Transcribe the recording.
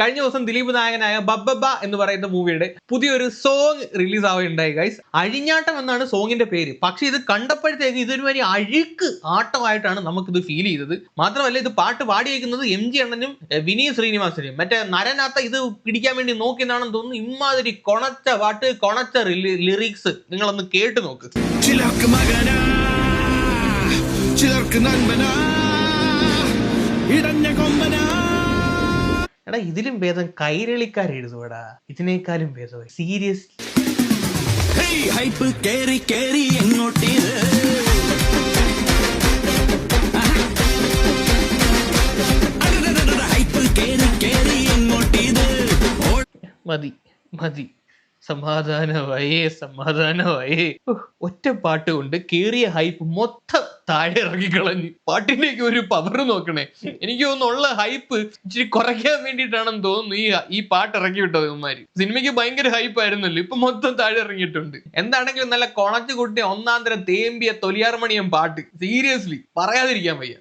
കഴിഞ്ഞ ദിവസം ദിലീപ് നായകനായ ബബ്ബബ എന്ന് പറയുന്ന മൂവിയുടെ പുതിയൊരു സോങ് റിലീസ് ആവുകയുണ്ടായി ഗൈസ് അഴിഞ്ഞാട്ടം എന്നാണ് സോങ്ങിന്റെ പേര്. പക്ഷെ ഇത് കണ്ടപ്പോഴത്തേക്ക് ഇതൊരു വലിയ അഴുക്ക് ആട്ടമായിട്ടാണ് നമുക്കിത് ഫീൽ ചെയ്തത്. മാത്രമല്ല ഇത് പാട്ട് പാടിയേക്കുന്നത് എം ജി അണ്ണനും വിനീത് ശ്രീനിവാസനും മറ്റേ നരനാത്ത ഇത് പിടിക്കാൻ വേണ്ടി നോക്കിയതാണെന്ന് തോന്നുന്നു. ഇമാതിരി കൊണച്ച പാട്ട് കൊണച്ച ലിറിക്സ് നിങ്ങളൊന്ന് കേട്ട് നോക്ക്. ചിലർക്ക് മകനാ ചിലർക്ക് നൻപനാ എടാ ഇതിലും ഭേദം കൈരളിക്കാർ എഴുതുവടാ. ഇതിനേക്കാളും ഭേദം. സീരിയസ് ഹൈപ്പ് കേറി കേറി എങ്ങോട്ടേത്? മതി മതി. സമാധാനമായേ സമാധാനമായേ. ഒറ്റ പാട്ട് കൊണ്ട് കേറിയ ഹൈപ്പ് മൊത്തം താഴെ ഇറങ്ങിക്കളഞ്ഞു പാട്ടിന്റെയൊക്കെ ഒരു പവർ നോക്കണേ. എനിക്ക് തോന്നുന്നു ഉള്ള ഹൈപ്പ് ഇച്ചിരി കുറയ്ക്കാൻ വേണ്ടിയിട്ടാണെന്ന് തോന്നുന്നു ഈ ഈ പാട്ട് ഇറക്കി വിട്ടത് ഇവന്മാര്. സിനിമയ്ക്ക് ഭയങ്കര ഹൈപ്പ് ആയിരുന്നല്ലോ. ഇപ്പൊ മൊത്തം താഴെ ഇറങ്ങിയിട്ടുണ്ട് എന്താണെങ്കിലും നല്ല കൊണച്ചു കുട്ടിയ ഒന്നാന്തരം തേമ്പിയ തൊലിയാർമണിയം പാട്ട്. സീരിയസ്ലി പറയാതിരിക്കാൻ വയ്യ.